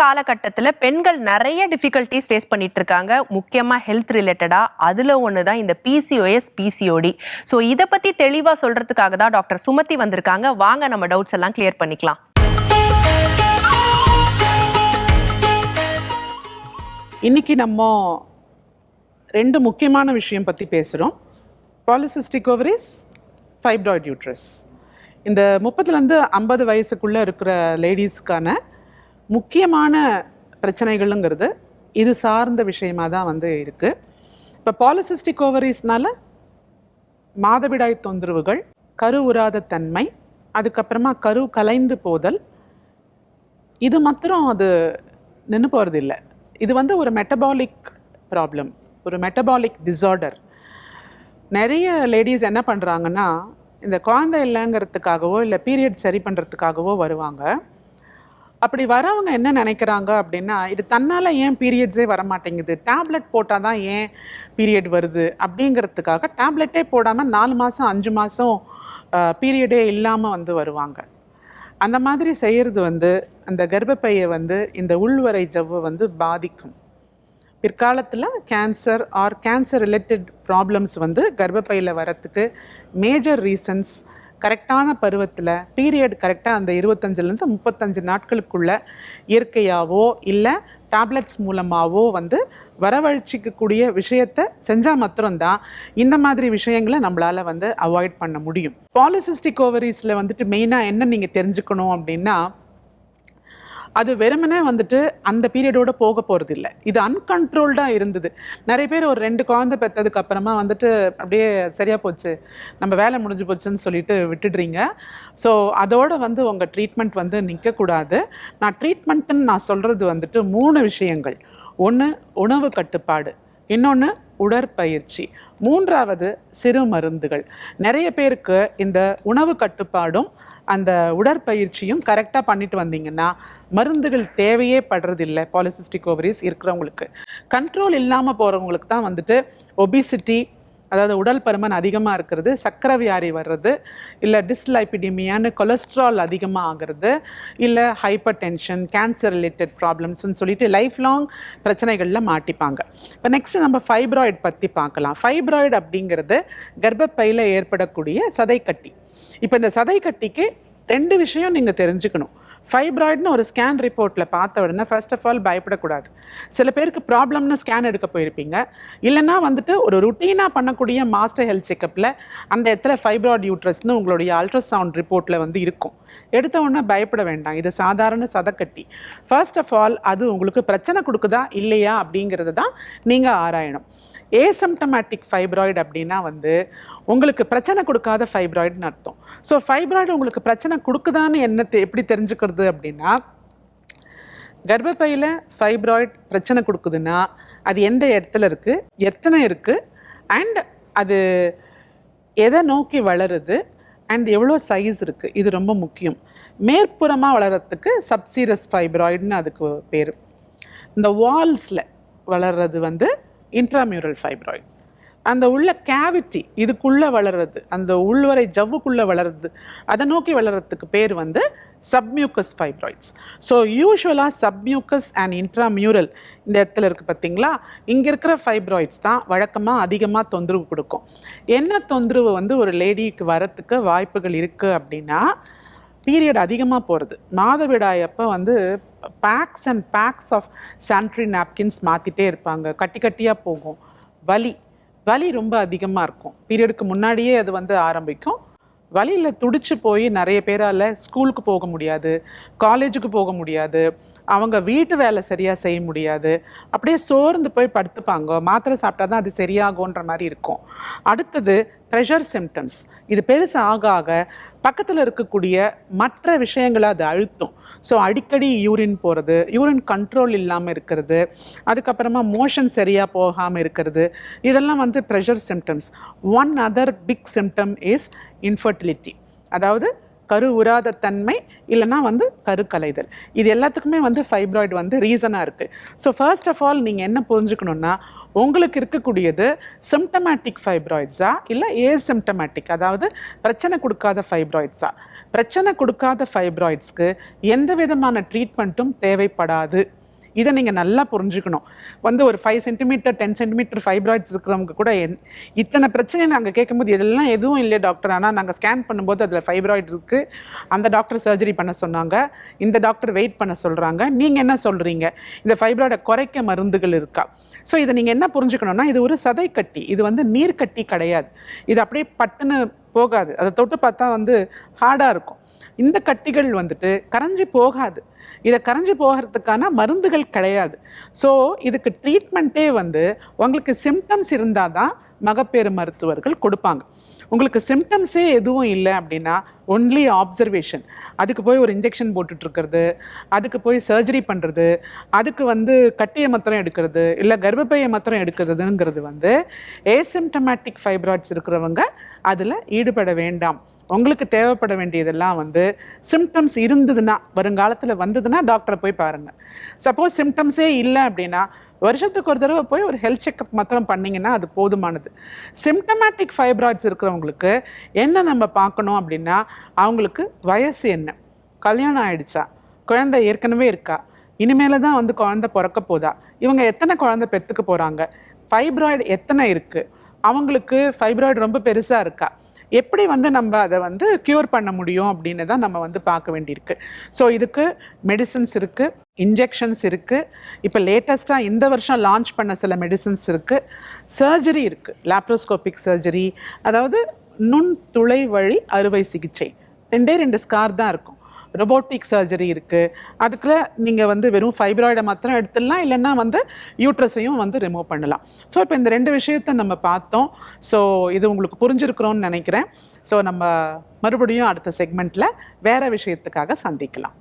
காலகட்டத்தில் பெண்கள் நிறைய டிஃபிகல்ட்டிஸ் ஃபேஸ் பண்ணிட்டு இருக்காங்க முக்கியமாக ஹெல்த் ரிலேட்டடாக அதில் ஒன்று தான் இந்த பிசிஓஎஸ் பிசிஓடி ஸோ இதை பற்றி தெளிவாக சொல்கிறதுக்காக தான் டாக்டர் சுமதி வந்திருக்காங்க. வாங்க நம்ம டவுட்ஸ் எல்லாம் கிளியர் பண்ணிக்கலாம். இன்னைக்கு நம்ம ரெண்டு முக்கியமான விஷயம் பற்றி பேசுகிறோம் பாலிசிஸ்டிக் ஓவரிஸ் ஃபைப்ராய்ட் யூட்ரஸ் இந்த முப்பதுலேருந்து ஐம்பது வயசுக்குள்ளே இருக்கிற லேடிஸ்க்கான முக்கியமான பிரச்சனைகளுங்கிறது இது சார்ந்த விஷயமாக தான் வந்து இருக்குது இப்போ பாலிசிஸ்டிக் ஓவரிஸ்னால மாதவிடாய் தொந்தரவுகள் கரு உராத தன்மை அதுக்கப்புறமா கரு கலைந்து போதல் இது மாத்திரம் அது நின்று போகிறது இல்லை இது வந்து ஒரு மெட்டபாலிக் ப்ராப்ளம் ஒரு மெட்டபாலிக் டிஸார்டர் நிறைய லேடிஸ் என்ன பண்ணுறாங்கன்னா இந்த குழந்தை இல்லைங்கிறதுக்காகவோ இல்லை பீரியட் சரி பண்ணுறதுக்காகவோ வருவாங்க. அப்படி வரவங்க என்ன நினைக்கிறாங்க அப்படின்னா இது தன்னால் ஏன் பீரியட்ஸே வர மாட்டேங்குது டேப்லெட் போட்டால் தான் ஏன் பீரியட் வருது? அப்படிங்கிறதுக்காக டேப்லெட்டே போடாமல் நாலு மாதம் அஞ்சு மாதம் பீரியடே இல்லாமல் வந்து வருவாங்க. அந்த மாதிரி செய்கிறது வந்து அந்த கர்ப்பப்பையை வந்து இந்த உள்வரை ஜவ்வை வந்து பாதிக்கும். பிற்காலத்தில் cancer or cancer related problems வந்து கர்ப்பப்பையில் வரத்துக்கு மேஜர் ரீசன்ஸ் கரெக்டான பருவத்தில் பீரியட் கரெக்டாக அந்த இருபத்தஞ்சிலேருந்து முப்பத்தஞ்சு நாட்களுக்குள்ள இயற்கையாவோ இல்லை டேப்லெட்ஸ் மூலமாகவோ வந்து வரவழைச்சிக்கக்கூடிய விஷயத்தை செஞ்சால் மாத்திரம்தான் இந்த மாதிரி விஷயங்களை நம்மளால் வந்து அவாய்ட் பண்ண முடியும். பாலிசிஸ்டிக் ஓவரிஸில் வந்துட்டு மெயினாக என்ன நீங்கள் தெரிஞ்சுக்கணும் அப்படின்னா அது வெறுமனே வந்துட்டு அந்த பீரியடோட போக போகிறது இல்லை இது அன்கண்ட்ரோல்டாக இருந்தது. நிறைய பேர் ஒரு ரெண்டு குழந்தை பெற்றதுக்கு அப்புறமா வந்துட்டு அப்படியே சரியாக போச்சு. நம்ம வேலை முடிஞ்சு போச்சுன்னு சொல்லிட்டு விட்டுடுறீங்க. ஸோ அதோட வந்து உங்கள் ட்ரீட்மெண்ட் வந்து நிற்கக்கூடாது நான் ட்ரீட்மெண்ட்டுன்னு நான் சொல்கிறது வந்துட்டு மூணு விஷயங்கள். ஒன்று உணவு கட்டுப்பாடு. இன்னொன்று உடற்பயிற்சி. மூன்றாவது சிறு மருந்துகள். நிறைய பேருக்கு இந்த உணவு கட்டுப்பாடும் அந்த உடற்பயிற்சியும் கரெக்டாக பண்ணிட்டு வந்தீங்கன்னா மருந்துகள் தேவையே படுறதில்லை பாலிசிஸ்டிக் ஓவரிஸ் இருக்கிறவங்களுக்கு. கண்ட்ரோல் இல்லாமல் போகிறவங்களுக்கு தான் வந்துட்டு ஒபிசிட்டி அதாவது உடல் பருமன் அதிகமாக இருக்கிறது சக்கரை வியாதி வர்றது இல்லை டிஸ்லைபிடிமியான்னு கொலஸ்ட்ரால் அதிகமாக ஆகிறது இல்லை ஹைப்பர் டென்ஷன் கேன்சர் ரிலேட்டட் ப்ராப்ளம்ஸ்னு சொல்லிட்டு லைஃப் லாங் பிரச்சனைகளில் மாட்டிப்பாங்க. இப்போ நெக்ஸ்ட் நம்ம ஃபைப்ராய்டு பற்றி பார்க்கலாம். ஃபைப்ராய்டு அப்படிங்கிறது கர்ப்பப்பையில் ஏற்படக்கூடிய சதைக்கட்டி. இப்போ இந்த சதைக்கட்டிக்கு ரெண்டு விஷயம் நீங்கள் தெரிஞ்சுக்கணும். ஃபைப்ராய்டுன்னு ஒரு ஸ்கேன் ரிப்போர்ட்டில் பார்த்த உடனே ஃபர்ஸ்ட் ஆஃப் ஆல் பயப்படக்கூடாது. சில பேருக்கு ப்ராப்ளம்னு ஸ்கேன் எடுக்க போயிருப்பீங்க. இல்லைன்னா வந்துட்டு ஒரு ருட்டீனாக பண்ணக்கூடிய மாஸ்டர் ஹெல்த் செக்கப்பில் அந்த இடத்துல ஃபைப்ராய்டு யூட்ரஸ்னு உங்களுடைய அல்ட்ராசவுண்ட் ரிப்போர்ட்டில் வந்து இருக்கும். எடுத்த உடனே பயப்பட வேண்டாம். இது சாதாரண சதக்கட்டி. ஃபர்ஸ்ட் ஆஃப் ஆல் அது உங்களுக்கு பிரச்சனை கொடுக்குதா? இல்லையா? அப்படிங்கிறது தான் நீங்கள் ஆராயணும். ஏசம்டமேட்டிக் ஃபைப்ராய்டு அப்படின்னா வந்து உங்களுக்கு பிரச்சனை கொடுக்காத ஃபைப்ராய்டுன்னு அர்த்தம். ஸோ ஃபைப்ராய்டு உங்களுக்கு பிரச்சனை கொடுக்குதான்னு என்ன தெ- எப்படி தெரிஞ்சுக்கிறது அப்படின்னா கர்ப்பப்பையில் ஃபைப்ராய்டு பிரச்சனை கொடுக்குதுன்னா அது எந்த இடத்துல இருக்குது எத்தனை இருக்குது அண்ட் அது எதை நோக்கி வளருது அண்ட் எவ்வளோ சைஸ் இருக்குது இது ரொம்ப முக்கியம். மேற்புறமாக வளர்கிறதுக்கு சப்சீரஸ் ஃபைப்ராய்டுன்னு அதுக்கு பேர். இந்த வால்ஸில் வளர்றது வந்து இன்ட்ராமியூரல் ஃபைப்ராய்டு அந்த உள்ள கேவிட்டி இதுக்குள்ளே வளர்றது அந்த உள்வரை ஜவ்வுக்குள்ளே வளருது அதை நோக்கி வளர்கிறதுக்கு பேர் வந்து சப்மியூக்கஸ் ஃபைப்ராய்ட்ஸ் ஸோ யூஸ்வலாக சப்மியூக்கஸ் அண்ட் இன்ட்ராமியூரல் இந்த இடத்துல இருக்குது பார்த்தீங்களா? இங்கே இருக்கிற ஃபைப்ராய்ட்ஸ் தான் வழக்கமாக அதிகமாக தொந்தரவு கொடுக்கும். என்ன தொந்தரவு வந்து ஒரு லேடிக்கு வரத்துக்கு வாய்ப்புகள் இருக்குது அப்படின்னா பீரியட் அதிகமாக போகிறது மாதவிடாய் அப்போ வந்து packs and packs of sanitary napkins மாற்றிட்டே இருப்பாங்க. கட்டி கட்டியாக போகும். வலி வலி ரொம்ப அதிகமாக இருக்கும். பீரியடுக்கு முன்னாடியே அது வந்து ஆரம்பிக்கும். வலியில் துடிச்சு போய் நிறைய பேரால் ஸ்கூலுக்கு போக முடியாது காலேஜுக்கு போக முடியாது அவங்க வீட்டு வேலை சரியாக செய்ய முடியாது. அப்படியே சோர்ந்து போய் படுத்துப்பாங்க. மாத்திரை சாப்பிட்டா தான் அது சரியாகுன்ற மாதிரி இருக்கும். அடுத்தது ப்ரெஷர் சிம்டம்ஸ் இது பெருசு ஆக ஆக பக்கத்தில் இருக்கக்கூடிய மற்ற விஷயங்களை அது அழுத்தும். ஸோ அடிக்கடி யூரின் போகிறது யூரின் கண்ட்ரோல் இல்லாமல் இருக்கிறது அதுக்கப்புறமா மோஷன் சரியாக போகாமல் இருக்கிறது இதெல்லாம் வந்து pressure symptoms one other big symptom is infertility அதாவது கரு உராத தன்மை இல்லைன்னா வந்து கரு கலைதல். இது எல்லாத்துக்குமே வந்து ஃபைப்ராய்டு வந்து ரீசனாக இருக்குது ஸோ ஃபர்ஸ்ட் ஆஃப் ஆல் நீங்கள் என்ன புரிஞ்சுக்கணுன்னா உங்களுக்கு இருக்கக்கூடியது சிம்டமேட்டிக் ஃபைப்ராய்ட்ஸா இல்லை ஏசிம்டமேட்டிக் அதாவது பிரச்சனை கொடுக்காத ஃபைப்ராய்ட்ஸா பிரச்சனை கொடுக்காத ஃபைப்ராய்ட்ஸ்க்கு எந்த விதமான ட்ரீட்மெண்ட்டும் தேவைப்படாது. இதை நீங்கள் நல்லா புரிஞ்சுக்கணும். வந்து ஒரு five centimetre ten centimetre fibroids இருக்கிறவங்க கூட என் இத்தனை பிரச்சனை நாங்கள் கேட்கும்போது இதெல்லாம் எதுவும் இல்லை டாக்டர் ஆனால் நாங்கள் ஸ்கேன் பண்ணும்போது அதில் ஃபைப்ராய்டு இருக்குது அந்த டாக்டர் சர்ஜரி பண்ண சொன்னாங்க. இந்த டாக்டர் வெயிட் பண்ண சொல்கிறாங்க நீங்கள் என்ன சொல்கிறீங்க இந்த ஃபைப்ராய்டை குறைக்க மருந்துகள் இருக்கா? ஸோ இதை நீங்கள் என்ன புரிஞ்சுக்கணும்னா இது ஒரு சதை கட்டி இது வந்து நீர் கட்டி கிடையாது. இது அப்படியே பட்டுன்னு போகாது. அதை தொட்டு பார்த்தா வந்து ஹார்டாக இருக்கும். இந்த கட்டிகள் வந்துட்டு கரைஞ்சி போகாது. இதை கரைஞ்சி போகிறதுக்கான மருந்துகள் கிடையாது. ஸோ இதுக்கு ட்ரீட்மெண்ட்டே வந்து உங்களுக்கு சிம்டம்ஸ் இருந்தால் தான் மகப்பேறு மருத்துவர்கள் கொடுப்பாங்க. உங்களுக்கு சிம்டம்ஸே எதுவும் இல்லை அப்படின்னா ஒன்லி ஆப்சர்வேஷன் அதுக்கு போய் ஒரு இன்ஜெக்ஷன் போட்டுட்ருக்கிறது அதுக்கு போய் சர்ஜரி பண்ணுறது அதுக்கு வந்து கட்டிய மாத்திரம் எடுக்கிறது இல்லை கர்ப்பப்பைய மாத்திரம் எடுக்கிறதுங்கிறது வந்து ஏசிம்டமேட்டிக் ஃபைப்ராய்ட்ஸ் இருக்கிறவங்க அதில் ஈடுபட வேண்டாம். உங்களுக்கு தேவைப்பட வேண்டியதெல்லாம் வந்து சிம்டம்ஸ் இருந்ததுன்னா வருங்காலத்தில் வந்ததுன்னா டாக்டரை போய் பாருங்கள் சப்போஸ் சிம்டம்ஸே இல்லை அப்படின்னா வருஷத்துக்கு ஒரு தடவை போய் ஒரு ஹெல்த் செக்கப் மாத்திரம் பண்ணிங்கன்னா அது போதுமானது. சிம்டமேட்டிக் ஃபைப்ராய்ட்ஸ் இருக்கிறவங்களுக்கு என்ன நம்ம பார்க்கணும் அப்படின்னா அவங்களுக்கு வயசு என்ன? கல்யாணம் ஆயிடுச்சா? குழந்தை ஏற்கனவே இருக்கா? இனிமேல தான் வந்து குழந்தை பிறக்க போதா? இவங்க எத்தனை குழந்தை பெற்றுக்க போகிறாங்க ஃபைப்ராய்டு எத்தனை இருக்குது அவங்களுக்கு ஃபைப்ராய்டு ரொம்ப பெருசாக இருக்கா? எப்படி வந்து நம்ம அதை வந்து க்யூர் பண்ண முடியும் அப்படின்னு தான் நம்ம வந்து பார்க்க வேண்டியிருக்கு. ஸோ இதுக்கு மெடிசின்ஸ் இருக்குது இன்ஜெக்ஷன்ஸ் இருக்குது இப்போ லேட்டஸ்ட்டாக இந்த வருஷம் லான்ச் பண்ண சில மெடிசின்ஸ் இருக்குது சர்ஜரி இருக்குது லாப்ரோஸ்கோபிக் சர்ஜரி அதாவது நுண் துளை வழி அறுவை சிகிச்சை. ரெண்டே ரெண்டு ஸ்கார் தான் இருக்கும். ரொபோட்டிக் சர்ஜரி இருக்குது அதுக்குள்ள நீங்கள் வந்து வெறும் ஃபைப்ராய்டை மாத்திரம் எடுத்துடலாம் இல்லைன்னா வந்து யூட்ரஸையும் வந்து ரிமூவ் பண்ணலாம். ஸோ இப்போ இந்த ரெண்டு விஷயத்த நம்ம பார்த்தோம். ஸோ இது உங்களுக்கு புரிஞ்சிருக்கிறோன்னு நினைக்கிறேன். ஸோ நம்ம மறுபடியும் அடுத்த செக்மெண்ட்டில் வேறு விஷயத்துக்காக சந்திக்கலாம்.